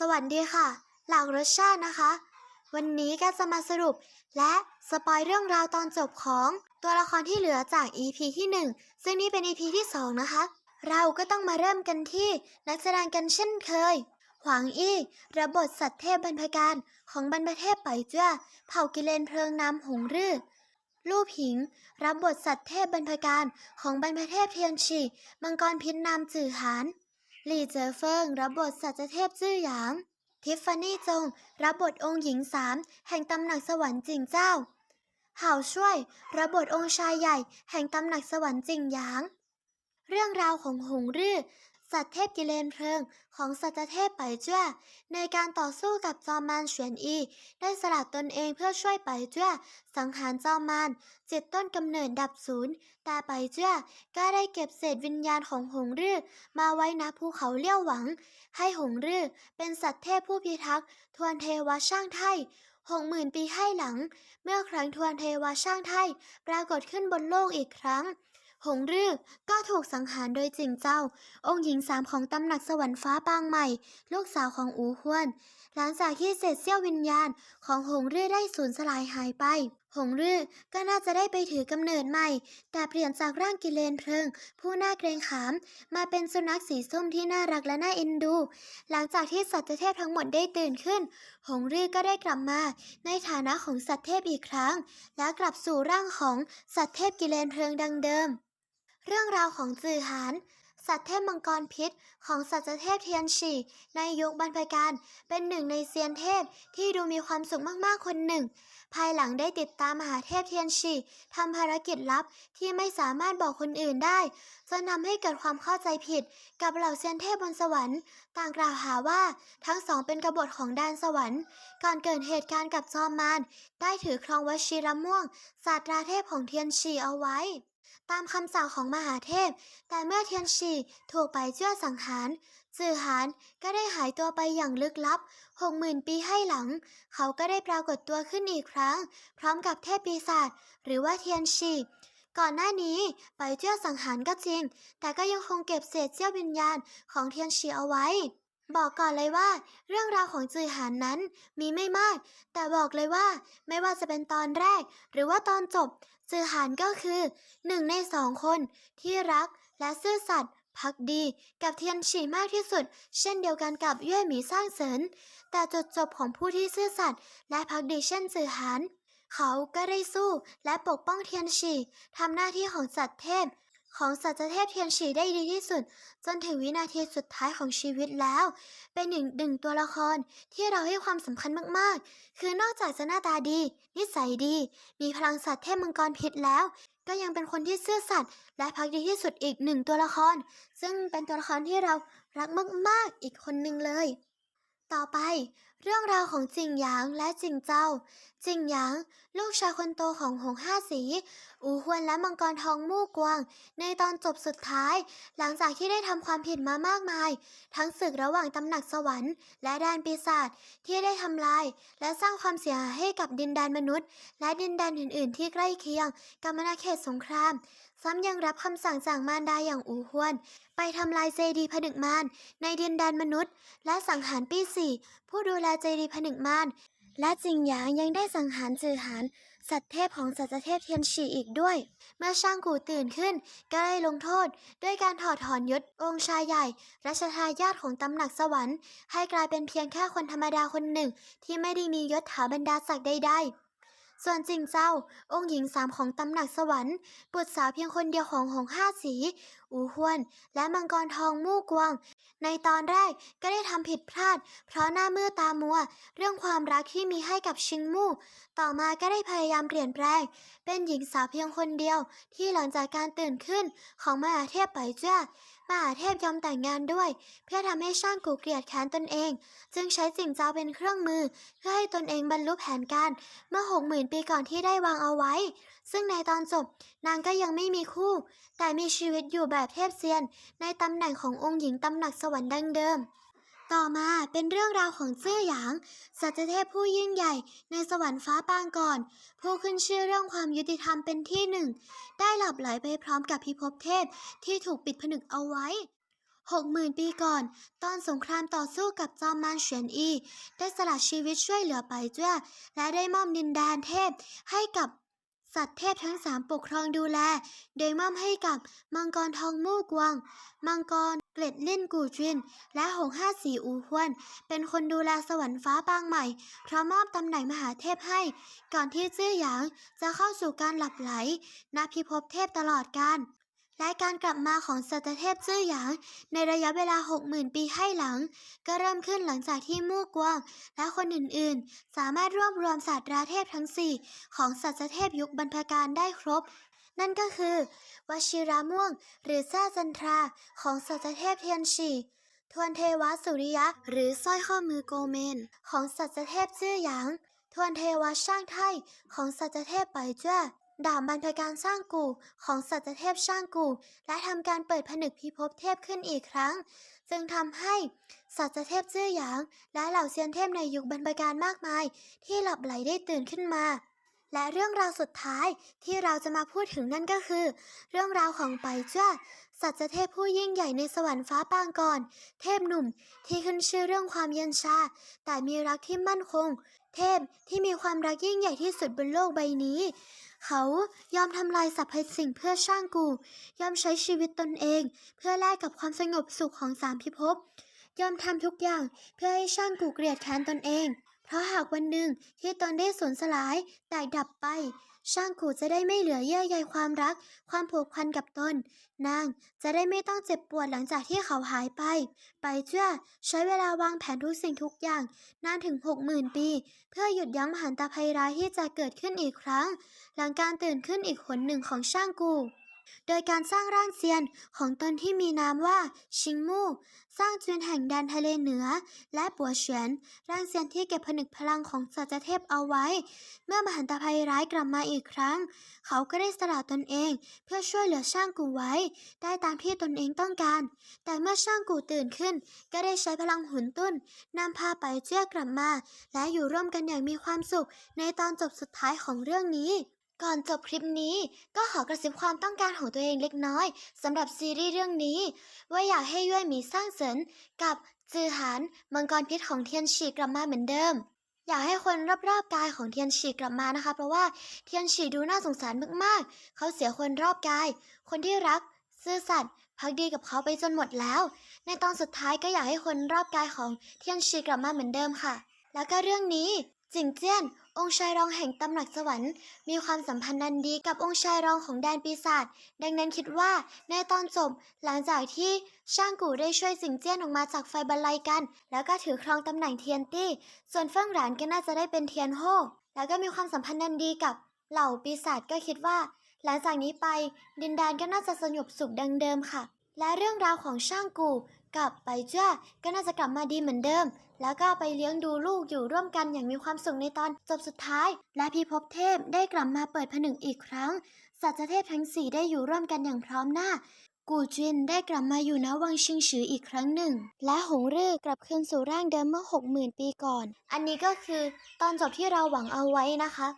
สวัสดีค่ะ หลากรสชาตินะคะ วันนี้ก็จะมาสรุปและสปอยเรื่องราวตอนจบของตัวละครที่เหลือจาก EP ที่ 1 ซึ่งนี่เป็น EP ที่ 2 นะคะ เราก็ต้องมาเริ่มกันที่นักแสดงกันเช่นเคย หวางอี้รับบทสัตว์เทพบรรพการของบรรพเทพไปเจ้าเผ่ากิเลนเพลิงนามหงรือลู่ผิง รับบทสัตว์เทพบรรพการของบรรพเทพเทียนฉีมังกรพิษนามจื่อหาน ลี่เจอเฟิงรับบทสัจเทพจื่อหยาง ทิฟฟานี่จงรับบทองค์หญิงสามแห่งตำหนักสวรรค์จิงเจ้าห่าวช่วย รับบทองค์ชายใหญ่แห่งตำหนักสวรรค์จิงหยาง เรื่องราวของหงรื่อ สัตว์เทพกิเลนเพลิงของสัตว์เทพไปเจ้าในการต่อสู้กับจอมมารเฉียนอี ได้สละตนเองเพื่อช่วยไปเจ้าสังหารจอมมารจิตต้นกำเนิดดับศูนย์แต่ไปเจ้าก็ได้เก็บเศษวิญญาณของหงรือมาไว้ณภูเขาเลี้ยวหวัง ให้หงรือเป็นสัตว์เทพผู้พิทักษ์ทวนเทวช่างไทยหกหมื่นปีให้หลัง เมื่อครั้งทวนเทวาช่างไทยปรากฏขึ้นบนโลกอีกครั้ง หงรื่อก็ถูกสังหารโดยจิงเจ้า องค์หญิงสามของตำหนักสวรรค์ฟ้าปางใหม่ ลูกสาวของอูฮวน หลังจากที่เศษเสี้ยววิญญาณของหงรื่อได้สูญสลายหายไป หงรื่อก็น่าจะได้ไปถือกำเนิดใหม่ แต่เปลี่ยนจากร่างกิเลนเพลิง ผู้น่าเกรงขาม มาเป็นสุนัขสีส้มที่น่ารักและน่าเอ็นดู หลังจากที่สัตว์เทพทั้งหมดได้ตื่นขึ้น หงรื่อก็ได้กลับมา ในฐานะของสัตว์เทพอีกครั้ง และกลับสู่ร่างของสัตว์เทพกิเลนเพลิงดังเดิม เรื่องราวของจือหานสัตว์เทพมังกรพิษของสัตว์เทพเทียนฉี่ในยุคบรรพการเป็นหนึ่งในเซียนเทพที่ดูมีความสุขมากๆคนหนึ่ง ภายหลังได้ติดตามมหาเทพเทียนฉี่ทำภารกิจลับที่ไม่สามารถบอกคนอื่นได้จนำให้เกิดความเข้าใจผิดกับเหล่าเซียนเทพบนสวรรค์ต่างกล่าวหาว่าทั้งสองเป็นกบฏของดานสวรรค์ ก่อนเกิดเหตุการณ์กับจอมมารได้ถือครองวชิรม่วงศาสตราเทพของเทียนฉี่เอาไว้ ตามคำสั่งของมหาเทพ แต่เมื่อเทียนชีถูกไปเจ้าสังหาร จือหานก็ได้หายตัวไปอย่างลึกลับหกหมื่นปีให้หลัง เขาก็ได้ปรากฏตัวขึ้นอีกครั้ง พร้อมกับเทพปีศาจหรือว่าเทียนชีก่อนหน้านี้ไปเจ้าสังหารก็จริง แต่ก็ยังคงเก็บเศษเสี้ยววิญญาณของเทียนชีเอาไว้ บอกก่อนเลยว่า เรื่องราวของจือหานนั้นมีไม่มาก แต่บอกเลยว่าไม่ว่าจะเป็นตอนแรก หรือว่าตอนจบ จือหานก็คือหนึ่งในสองคนที่รักและซื่อสัตย์พักดีกับเทียนฉีมากที่สุด เช่นเดียวกันกับเย่ยหมีสร้างเสริญ แต่จุดจบของผู้ที่ซื่อสัตย์และพักดีเช่นจือหานเขาก็ได้สู้และปกป้องเทียนฉีทำหน้าที่ของสัตว์เทพ ของสัตว์เทพเทียนฉีได้ดีที่สุด จนถึงวินาทีสุดท้ายของชีวิตแล้ว เป็นหนึ่งหนึ่งตัวละครที่เราให้ความสำคัญมากๆ คือนอกจากจะหน้าตาดี นิสัยดี มีพลังสัตว์เทพมังกรพิษแล้ว ก็ยังเป็นคนที่ซื่อสัตย์และพักดีที่สุดอีกหนึ่งตัวละคร ซึ่งเป็นตัวละครที่เรารักมากๆ อีกคนหนึ่งเลย ต่อไป เรื่องราวของจิงหยางและจิงเจ้า จิงหยาง ลูกชายคนโตของหงห้าสี อูฮวนและมังกรทองมู่กวางในตอนจบสุดท้าย หลังจากที่ได้ทำความผิดมามากมาย ทั้งศึกระหว่างตำหนักสวรรค์และแดนปีศาจที่ได้ทำลาย และสร้างความเสียหายให้กับดินแดนมนุษย์ และดินแดนอื่น ๆ ที่ใกล้เคียงกับอาณาเขตสงคราม ซ้ำยังรับคำสั่งจากมารดาอย่างอูฮวน ไปทำลายเจดีย์ผนึกมารในดินแดนมนุษย์ และสังหารปี้สี่ผู้ดูแลเจดีย์ผนึกมารและจิงหยางยังได้สังหารจือหานสัตว์เทพของสัตว์เทพเทียนฉีอีกด้วย เมื่อช่างกูตื่นขึ้น ก็ได้ลงโทษ ด้วยการถอดถอนยศองค์ชายใหญ่ รัชทายาทของตำหนักสวรรค์ ให้กลายเป็นเพียงแค่คนธรรมดาคนหนึ่ง ที่ไม่ได้มียศถาบรรดาศักดิ์ใดๆ ส่วนจิงเจ้า องค์หญิงสามของตำหนักสวรรค์บุตรสาวเพียงคนเดียวของหงห้าสี อูฮวน และมังกรทองมู่กวาง ในตอนแรกก็ได้ทำผิดพลาด เพราะหน้ามือตามัว เรื่องความรักที่มีให้กับชิงมู่ ต่อมาก็ได้พยายามเปลี่ยนแปลง เป็นหญิงสาวเพียงคนเดียวที่หลังจากการตื่นขึ้นของมหาเทพไปเจ้า มหาเทพยอมแต่งงานด้วย เพื่อทำให้ช่างกูเกลียดแค้นตนเอง จึงใช้สิ่งเจ้าเป็นเครื่องมือ เพื่อให้ตนเองบรรลุแผนการเมื่อหกหมื่นปีก่อนที่ได้วางเอาไว้ ซึ่งในตอนจบนางก็ยังไม่มีคู่ แต่มีชีวิตอยู่แบบเทพเซียน ในตำแหน่งขององค์หญิงตำหนักสวรรค์ดังเดิม ต่อมาเป็นเรื่องราวของเจ้อหยาง สัจเทพผู้ยิ่งใหญ่ในสวรรค์ฟ้าปางก่อน ผู้ขึ้นชื่อเรื่องความยุติธรรมเป็นที่หนึ่ง ได้หลับไหลไปพร้อมกับพิภพเทพที่ถูกปิดผนึกเอาไว้หกหมื่นปีก่อน ตอนสงครามต่อสู้กับจอมมารเฉียนอี ได้สละชีวิตช่วยเหลือไปเจ้าและได้มอบดินแดนเทพให้กับ สัตว์เทพทั้งสามปกครองดูแล โดยมอบให้กับมังกรทองมู่กวาง มังกรเกล็ดลิ่นกูจิน และหงห้าสีอูฮวน เป็นคนดูแลสวรรค์ฟ้าปางใหม่ พร้อมมอบตำแหน่งมหาเทพให้ ก่อนที่เจื้อหยางจะเข้าสู่การหลับไหลณพิภพเทพตลอดกาล และการกลับมาของสัตเทพจื้อหยาง ในระยะเวลา 60,000 ปีให้หลัง ก็เริ่มขึ้นหลังจากที่มู่กวาง และคนอื่นๆ สามารถรวบรวมศาสตราเทพทั้ง 4 ของสัตเทพยุคบรรพการได้ครบ นั่นก็คือวชิราม่วง หรือแซ่จันทราของสัตเทพเทียนชีทวนเทวสุริยะ หรือสร้อยข้อมือโกเมน ของสัตเทพจื้อหยาง ทวนเทวช่างไทยของสัตเทพไปเจ้า ดาบบรรพการสร้างกูของสัตเทพช่างกู และทำการเปิดผนึกพิภพเทพขึ้นอีกครั้ง จึงทำให้สัตเทพจื้อหยาง และเหล่าเซียนเทพในยุคบรรพการมากมาย ที่หลับไหลได้ตื่นขึ้นมา และเรื่องราวสุดท้ายที่เราจะมาพูดถึงนั่นก็คือ เรื่องราวของไปเจ้าสัจเทพผู้ยิ่งใหญ่ในสวรรค์ฟ้าปางก่อน เทพหนุ่มที่ขึ้นชื่อเรื่องความเย็นชา แต่มีรักที่มั่นคง เทพที่มีความรักยิ่งใหญ่ที่สุดบนโลกใบนี้ เขายอมทำลายสรรพสิ่งเพื่อสร้างกู ยอมใช้ชีวิตตนเอง เพื่อแลกกับความสงบสุขของสามพิภพ ยอมทำทุกอย่างเพื่อให้ช่างกูเกลียดแค้นตนเอง เพราะหากวันหนึ่งที่ตนได้สูญสลายแตกดับไป ช่างกูจะได้ไม่เหลือเยื่อใยความรัก ความผูกพันกับตน นางจะได้ไม่ต้องเจ็บปวดหลังจากที่เขาหายไป ไปเจ้าใช้เวลาวางแผนทุกสิ่งทุกอย่าง นานถึงหกหมื่นปี เพื่อหยุดยั้งมหันตภัยร้ายที่จะเกิดขึ้นอีกครั้ง หลังการตื่นขึ้นอีกหนหนึ่งของช่างกู โดยการสร้างร่างเซียนของตนที่มีนามว่าชิงมู่ สร้างจุนแห่งแดนทะเลเหนือ และปัวเฉียน ร่างเซียนที่เก็บผนึกพลังของสัจเทพเอาไว้ เมื่อมหันตภัยร้ายกลับมาอีกครั้ง เขาก็ได้สละตนเอง เพื่อช่วยเหลือช่างกูไว้ ได้ตามที่ตนเองต้องการ แต่เมื่อช่างกูตื่นขึ้น ก็ได้ใช้พลังหุนตุ้นนำพาไปเจ้ากลับมา และอยู่ร่วมกันอย่างมีความสุขในตอนจบสุดท้ายของเรื่องนี้ ก่อนจบคลิปนี้ก็ขอกระซิบความต้องการของตัวเองเล็กน้อยสำหรับซีรีส์เรื่องนี้ ว่าอยากให้ย่วยหมีสร้างเสริญกับจือหานมังกรพิษของเทียนฉีกลับมาเหมือนเดิม อยากให้คนรอบๆกายของเทียนฉีกลับมานะคะ เพราะว่าเทียนฉีดูน่าสงสารมากๆ เขาเสียคนรอบกาย คนที่รัก ซื่อสัตย์พักดีกับเขาไปจนหมดแล้ว ในตอนสุดท้ายก็อยากให้คนรอบกายของเทียนฉีกลับมาเหมือนเดิมค่ะ แล้วก็เรื่องนี้ จิงเจี้ยน องค์ชายรองแห่งตำหนักสวรรค์ มีความสัมพันธ์นันดีกับองค์ชายรองของแดนปีศาจ ดังนั้นคิดว่าในตอนจบ หลังจากที่ช่างกูได้ช่วยสิงเจี้ยนออกมาจากไฟบรรลัยกัน แล้วก็ถือครองตำแหน่งเทียนตี้ ส่วนเฟิ่งหลานก็น่าจะได้เป็นเทียนโฮแล้วก็มีความสัมพันธ์นันดีกับเหล่าปีศาจก็คิดว่า หลังจากนี้ไปดินแดนก็น่าจะสงบสุขดังเดิมค่ะ และเรื่องราวของช่างกูกับไปเจ้าก็น่าจะกลับมาดีเหมือนเดิม แล้วก็ไปเลี้ยงดูลูกอยู่ร่วมกันอย่างมีความสุขในตอนจบสุดท้าย และพีภพเทพได้กลับมาเปิดผนึกอีกครั้ง สัจเทพทั้งสี่ได้อยู่ร่วมกันอย่างพร้อมหน้า กูจินได้กลับมาอยู่ณวังชิงฉืออีกครั้งหนึ่ง และหงรื่อกลับคืนสู่ร่างเดิมเมื่อหกหมื่นปีก่อน อันนี้ก็คือตอนจบที่เราหวังเอาไว้นะคะ